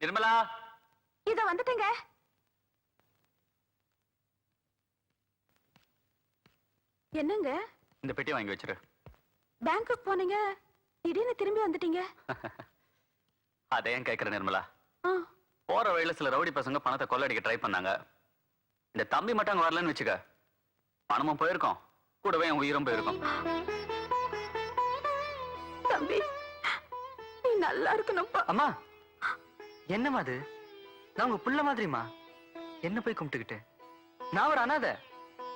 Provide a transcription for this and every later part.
நிர்மலா? இத வந்துட்டேங்க. என்னங்க? இந்த பெட்டி வாங்கி வச்சிரு. பேங்க்குக்கு போனீங்க திடீர்னு திரும்பி வந்துட்டீங்க. அதை ஏன் கேட்கிற நிர்மலா? போற வழியில சில ரவுடி பசங்க பணத்தை கொள்ளடிக்க ட்ரை பண்ணாங்க. இந்த தம்பி மட்டும் அங்க வரலன்னு வச்சுக்க பணமும் போயிருக்கோம் கூடவே என் உயிரும் போயிருக்கும். தம்பி நீ நல்லா இருக்கணும்ப்பா. அம்மா! என்னம்மா அது? நான் உங்க புள்ள மாதிரிமா என்ன போய் கும்பிட்டுக்கிட்டு? நான் ஒரு அனாதை.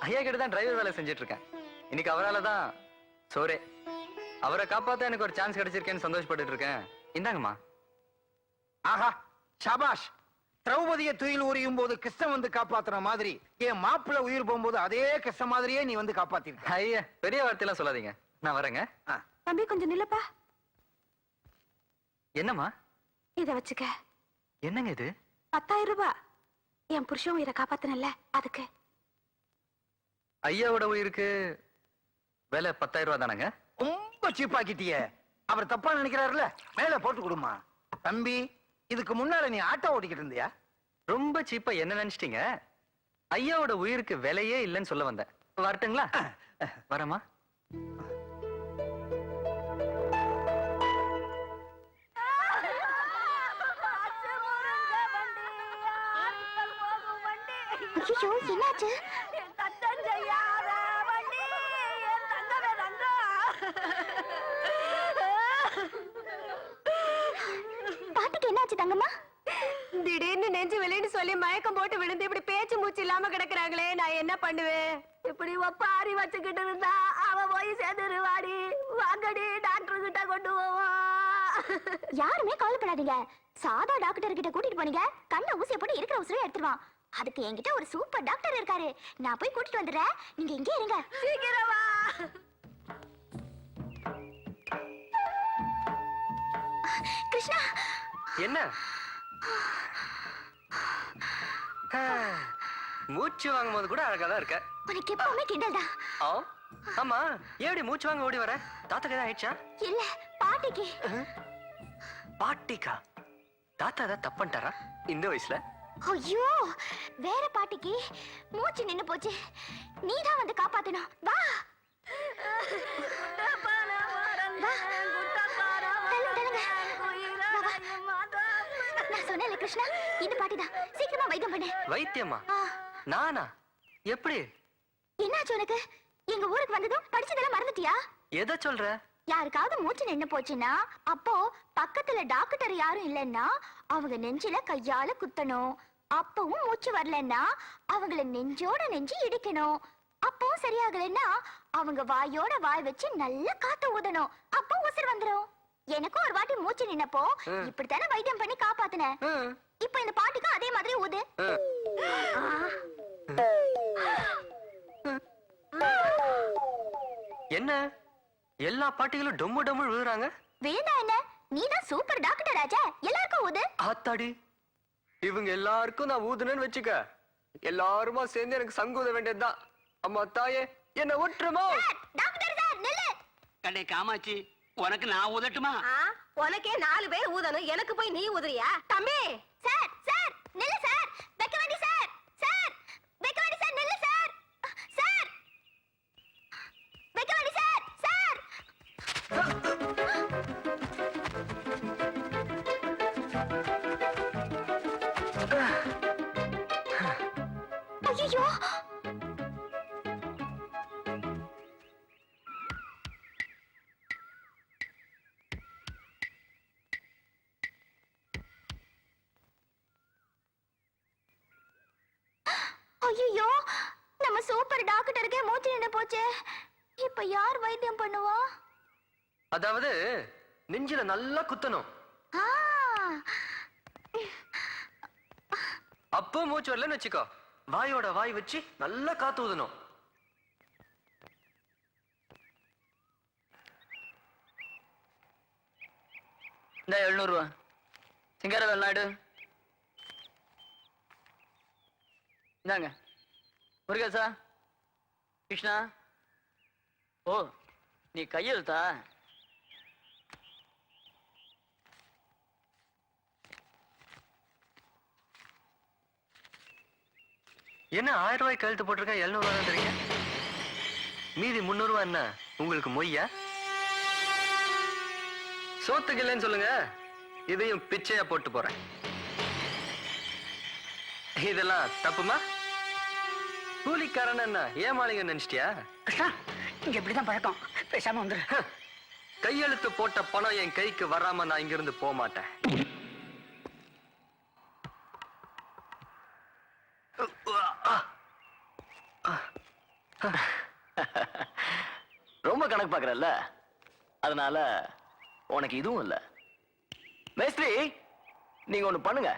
ஐயா கிட்ட தான் டிரைவர் வேலை செஞ்சுட்டு இருக்கேன் இன்னைக்கு அவரால தான் சோரே அவரை காப்பாத்த எனக்கு ஒரு சான்ஸ் கிடைச்சிருக்கேன்னு சந்தோஷப்பட்டுட்டு இருக்கேன் இந்தாங்கம்மா. ஆஹா ஷபாஷ். திரௌபதிய துயில் உரியும் போது கிருஷ்ணன் வந்து காப்பாத்துற மாதிரி என் மாப்பிள்ளை உயிர் போகும்போது அதே கிருஷ்ண மாதிரியே நீ வந்து காப்பாத்திருக்க ஐயா பெரிய வார்த்தையெல்லாம் சொல்லாதீங்க. நான் வரேங்க. தம்பி கொஞ்சம் நில்லுப்பா. என்னம்மா? இத வச்சுக்க. என்னங்க இது? பத்தாயிரம் ரூபாய் என் புருஷன் உயிரை காப்பாத்தினல்ல அதுக்கு. ஐயாவோட உயிருக்கு விலை பத்தாயிரம் ரூபாய் தானங்க? ரொம்ப சீப்பாக்கிட்டியே அவர் தப்பா நினைக்கிறாருல மேல போட்டு கொடுமா. தம்பி இதுக்கு முன்னால நீ ஆட்டோ ஓட்டிக்கிட்டு இருந்தியா? ரொம்ப சீப்பா என்ன நினைச்சிட்டீங்க? ஐயாவோட உயிருக்கு விலையே இல்லைன்னு சொல்ல வந்தேன். வரட்டுங்களா? வரமா ஐயோ என்னாச்சு? பாட்டிக்கு என்னாச்சு தங்கம்மா? திடீர்னு நெஞ்சு வெளின்னு சொல்லி மயக்கம் போட்டு விழுந்து இப்படி பேச்சு மூச்சு இல்லாம கிடக்குறாங்களே நான் என்ன பண்ணுவேன்? இப்படி ஒப்பாரி வச்சுக்கிட்டு இருந்தா அவ போய் சேர்ந்துருவாடி வாங்கடி டாக்டர் கிட்ட கொண்டு போவோம். யாருமே கவலைப்படாதீங்க. சாதா டாக்டர் கிட்ட கூட்டிட்டு போனீங்க. கண்ண ஊசிய போட்டு இருக்கிற உசுரையும் எடுத்துருவான். அதுக்கு என்கிட்ட ஒரு சூப்பர் டாக்டர் இருக்காரு. நான் போய் கூட்டிட்டு வந்துடுறேன். நீங்க இங்கே இருங்க. சீக்கிரம். வா கிருஷ்ணா. என்ன? மூச்சு வாங்கும் போது கூட அழகா தான் இருக்க. உனக்கு எப்பவுமே கிண்டல் தான். ஆ, ஆமா. ஏடி மூச்சு வாங்க ஓடி வர? தாத்தாக்கு ஏதாவது ஆயிடுச்சா? இல்ல பாட்டிக்கு. பாட்டிக்கா? தாத்தா ஏதாவது தப்பன்ட்டாரா இந்த வயசுல? ஐயோ வேற பாட்டிக்கு மூச்சு நின்னு போச்சு. நீ தான் வந்து காப்பாத்தணும். வா. நான் சொன்னேன்ல கிருஷ்ணா. இந்த பாட்டி தான் சீக்கிரமா வைத்தியம் பண்ணு. வைத்தியமா? நானா? எப்படி? என்னாச்சு உனக்கு? எங்க ஊருக்கு வந்ததும் படிச்சதெல்லாம் மறந்துட்டியா? எதை சொல்ற? யாருக்காவது மூச்சு நின்னு போச்சுன்னா அப்போ பக்கத்துல டாக்டர் யாரும் இல்லைன்னா அவங்க நெஞ்சில கையால குத்தணும். அப்பவும் மூச்சு வரலன்னா அவங்கள நெஞ்சோட நெஞ்சு இடிக்கணும். அப்பவும் சரியாகலைன்னா அவங்க வாயோட வாய் வச்சு நல்லா காத்து ஊதணும். அப்போ உசுர் வந்துரும். எனக்கும் ஒரு வாட்டி மூச்சு நின்னப்போ. இப்படித்தானே வைத்தியம் பண்ணி காப்பாத்தினேன். இப்போ இந்த பாட்டுக்கும் அதே மாதிரி ஊது. என்ன? எல்லா பாட்டிகளும் டொம்மு டொம்மு விழுறாங்க வேணா என்ன? நீதான் சூப்பர் டாக்டர் ஆச்சே எல்லாருக்கும் ஊது. ஆத்தாடி. இவங்க எல்லாருக்கும் நான் ஊதுனேன்னு வச்சுக்க. எல்லாருமா சேர்ந்து எனக்கு சங்கூத வேண்டியதுதான் அம்மா தாயே என்ன சார், டாக்டர் சார் நில்லு. கடை காமாட்சி உனக்கு நான் உதட்டுமா உனக்கே நாலு பேர் ஊதணும். எனக்கு போய் நீ ஊதுறியா? தம்பி சார் ஐயோ ஐயோ நம்ம சூப்பர் டாக்டருக்கே மூச்சு நின்னு போச்சே. இப்ப யார் வைத்தியம் பண்ணுவா? அதாவது நெஞ்சில நல்லா குத்தணும். அப்போ மூச்சு வரலன்னு வச்சுக்கோ. வாயோட வாய் வச்சு நல்லா காத்து ஊதணும். இந்த எழுநூறுவா. சிங்கார வெள்நாடு இந்தாங்க. முருகேசா கிருஷ்ணா. ஓ நீ கையெழுத்தா? என்ன ஆயிரம் ரூபாய் கழுத்து போட்டிருக்கேன் எழுநூறு ரூபாய் தரீங்க மீதி முந்நூறு ரூபாய் என்ன? உங்களுக்கு மொய்யா? சோத்துக்கு இல்லைன்னு சொல்லுங்க. இதையும் பிச்சையா போட்டு போறேன். இதெல்லாம் தப்புமா? கூலிக்காரன் என்ன? ஏமாளிங்க நினைச்சிட்டியா? கிருஷ்ணா இங்க இப்படிதான் பழக்கம். பேசாம வந்துரு. கையெழுத்து போட்ட பணம் என் கைக்கு வராம நான் இங்கிருந்து போக மாட்டேன். ரொம்ப கணக்கு பாக்குறல்ல அதனால உனக்கு இதுவும் இல்ல. மேஸ்திரி நீங்க ஒண்ணு பண்ணுங்க.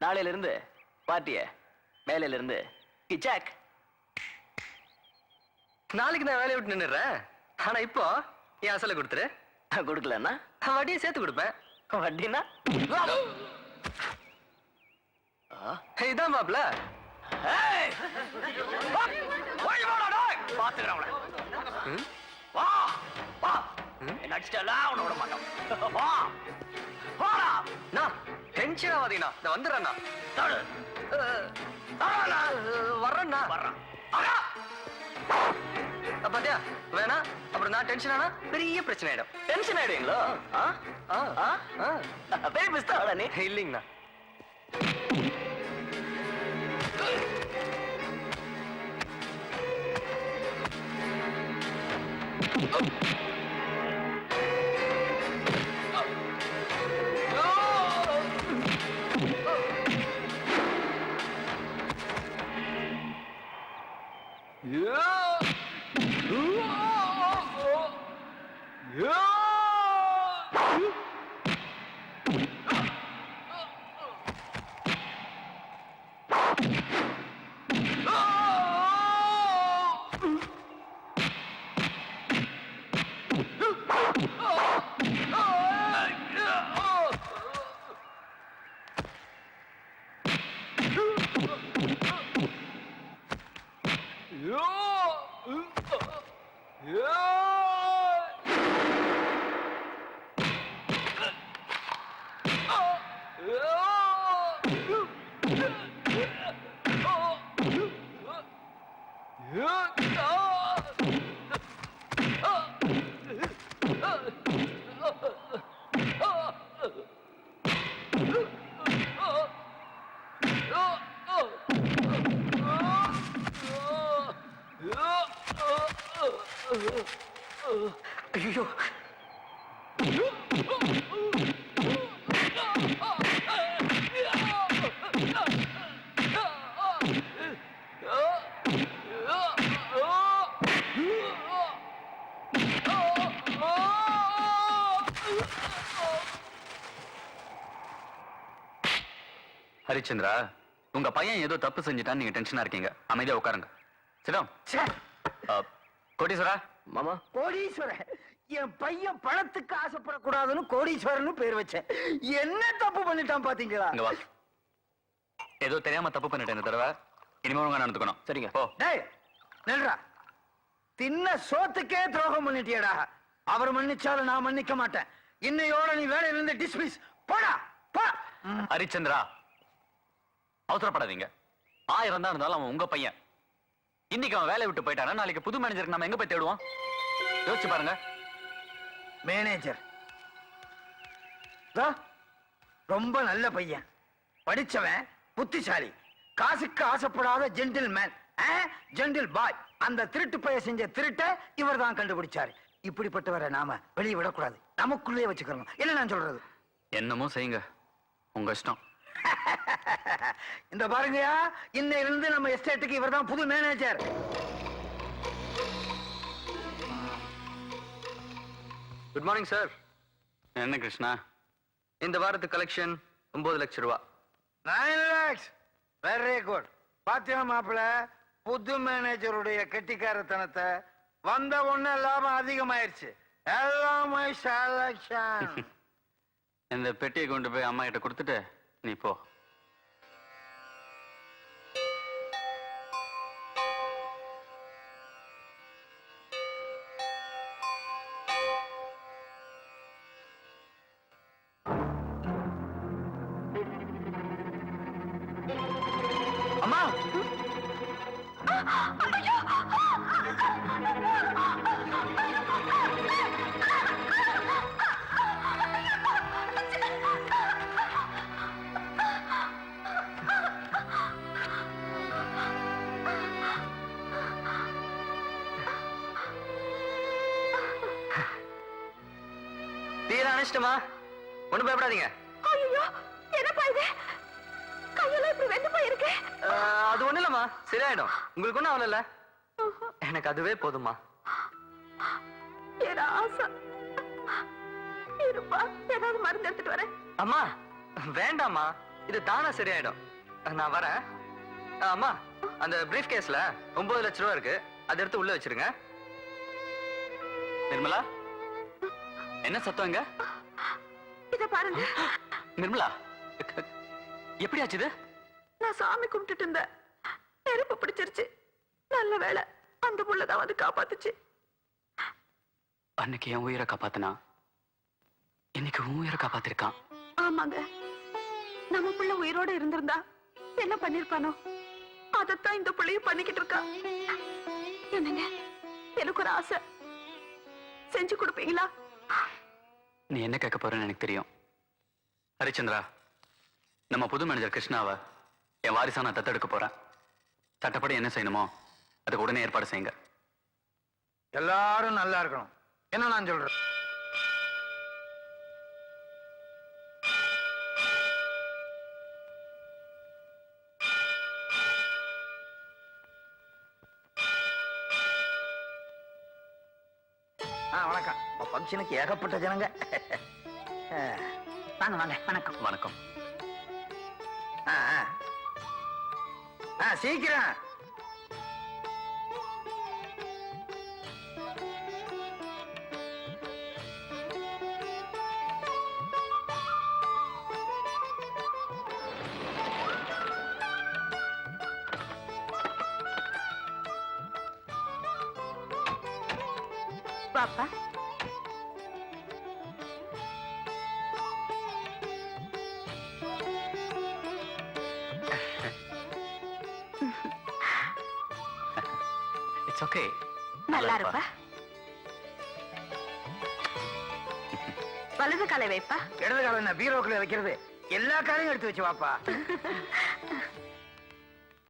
நாளையில இருந்து பார்ட்டிய மேலையில இருந்து கிச்சாக் நாளைக்கு நான் வேலையை விட்டு நின்னுடுறேன். ஆனா இப்போ என் அசலை கொடுத்துரு. கொடுக்கலன்னா? வட்டியை சேர்த்து கொடுப்பேன். வட்டினா இதான் மாப்ள பாத்துக்கிறேன்? வா வா. என்ன அடிச்சிட்டா அவனை விட மாட்டான் வா. வாடா நான் டென்ஷன் ஆகாதீங்கண்ணா. நான் வந்துடுறேண்ணா. தடு. வர்றேண்ணா. வர்றான். பாத்தியா? வேணா. அப்புறம் நான் டென்ஷன் ஆனா பெரிய பிரச்சனை ஆயிடும். டென்ஷன் ஆயிடுவீங்களோ? ஆ? ஆ, ஆ? ஆ. பேய் ஐயோ ஹரிச்சந்திரா உங்க பையன் ஏதோ தப்பு செஞ்சுட்டான்னு நீங்க டென்ஷனா இருக்கீங்க. அமைதியா உட்காருங்க. சிடம் ச்சே, கோட்டீஸ்வரா மாமா. கோடீஸ்வரன் என் பையன் பணத்துக்கு ஆசைப்படக்கூடாதுன்னு கோடீஸ்வரன் பேர் வச்சேன். என்ன தப்பு பண்ணிட்டான் பாத்தீங்களா? இங்க வா. ஏதோ தெரியாம தப்பு பண்ணிட்டேன் இந்த தடவை. இனிமே ஒழுங்கா நடந்துக்கணும். சரிங்க. போ. டேய் நில்றா. தின்ன சோத்துக்கே துரோகம் பண்ணிட்டியடா. அவர் மன்னிச்சாலும் நான் மன்னிக்க மாட்டேன். இன்னையோட நீ வேலையில இருந்து டிஸ்மிஸ் போடா போ. ஹரிச்சந்திரா அவசரப்படாதீங்க. ஆயிரம் தான் இருந்தாலும் அவன் உங்க பையன். இன்னைக்கு அவன் வேலையை விட்டு போயிட்டானா? நாளைக்கு புது மேனேஜருக்கு நம்ம எங்க போய் தேடுவோம்? யோசிச்சு பாருங்க. மேனேஜர் ரொம்ப நல்ல பையன். படிச்சவன் புத்திசாலி. காசுக்கு ஆசைப்படாத ஜென்டில் மேன் ஜென்டில் பாய் அந்த திருட்டு பைய செஞ்ச திருட்ட இவர் தான் கண்டுபிடிச்சாரு. இப்படிப்பட்டவரை நாம வெளியே விடக்கூடாது. நமக்குள்ளே வச்சுக்கிறோம் என்ன நான் சொல்றது? என்னமோ செய்யுங்க. உங்க இஷ்டம். இந்த பாருங்கயா இன்னையிலிருந்து நம்ம எஸ்டேட்டுக்கு இவர் தான் புது மேனேஜர் குட் மார்னிங் சார் என்ன கிருஷ்ணா? இந்த வாரத்து கலெக்ஷன் ஒன்பது லட்சம் ரூபா. நைன் லேக்ஸ் வெரி குட் பாத்தியா மாப்பிள புது மேனேஜருடைய கெட்டிக்காரத்தனத்தை வந்த உடனே லாபம் அதிகமாயிருச்சு. எல்லாமே செலக்ஷன் இந்த பெட்டியை கொண்டு போய் அம்மா கிட்ட கொடுத்துட்டு நீ போ. அம்மா! தீர அணைச்சிட்டுமா ஒண்ணும் பயப்படாதீங்க. ஐயோ என்னப்பா இது? கையெல்லாம் இப்படி வெந்து போயிருக்கு. அது ஒண்ணு இல்லம்மா. சரியாயிடும். உங்களுக்கு ஒண்ணும் ஆகல எனக்கு அதுவே போதுமா ஆசை. இருப்பா ஏதாவது மருந்து எடுத்துட்டு வரேன். அம்மா வேண்டாம்மா. இது தானா சரியாயிடும். நான் வரேன். அம்மா அந்த பிரீஃப் கேஸ்ல ஒன்பது லட்ச ரூபா இருக்கு. அதை எடுத்து உள்ள வச்சிருங்க. நிர்மலா? என்ன சத்தம் இங்க? இத பாருங்க. நிர்மலா எப்படி ஆச்சு இது? நான் சாமி கும்பிட்டுட்டு இருந்தேன். நெருப்பு பிடிச்சிருச்சு. நல்ல வேளை அந்த புள்ளதான் வந்து காப்பாத்துச்சு. அன்னைக்கு என் உயிரை காப்பாத்தினா? இன்னைக்கு உன் உயிரை காப்பாத்திருக்கான். ஆமாங்க. நம்ம புள்ள உயிரோட இருந்திருந்தா என்ன பண்ணிருப்பானோ? அதத்தான் இந்த புள்ளையும் பண்ணிக்கிட்டு இருக்கா. என்னங்க? எனக்கு ஒரு ஆசை. செஞ்சு கொடுப்பீங்களா? நீ என்ன கேட்க போறேன்னு எனக்கு தெரியும். ஹரிச்சந்திரா நம்ம புது மேனேஜர் கிருஷ்ணாவை என் வாரிசா நான் தத்தெடுக்க போறேன். சட்டப்படி என்ன செய்யணுமோ அதுக்கு உடனே ஏற்பாடு செய்யுங்க. எல்லாரும் நல்லா இருக்கணும். என்ன நான் சொல்றேன் ஃபங்க்ஷனுக்கு ஏகப்பட்ட ஜனங்க. வாங்க வாங்க வணக்கம். வணக்கம். ஆ சீக்கிரம். It's okay. நல்லா இருப்பா. வலது காலை வைப்பா. இடது காலம் என்ன பீரோக்குள்ள வைக்கிறது. எல்லா காலையும் எடுத்து வச்சு வாப்பா.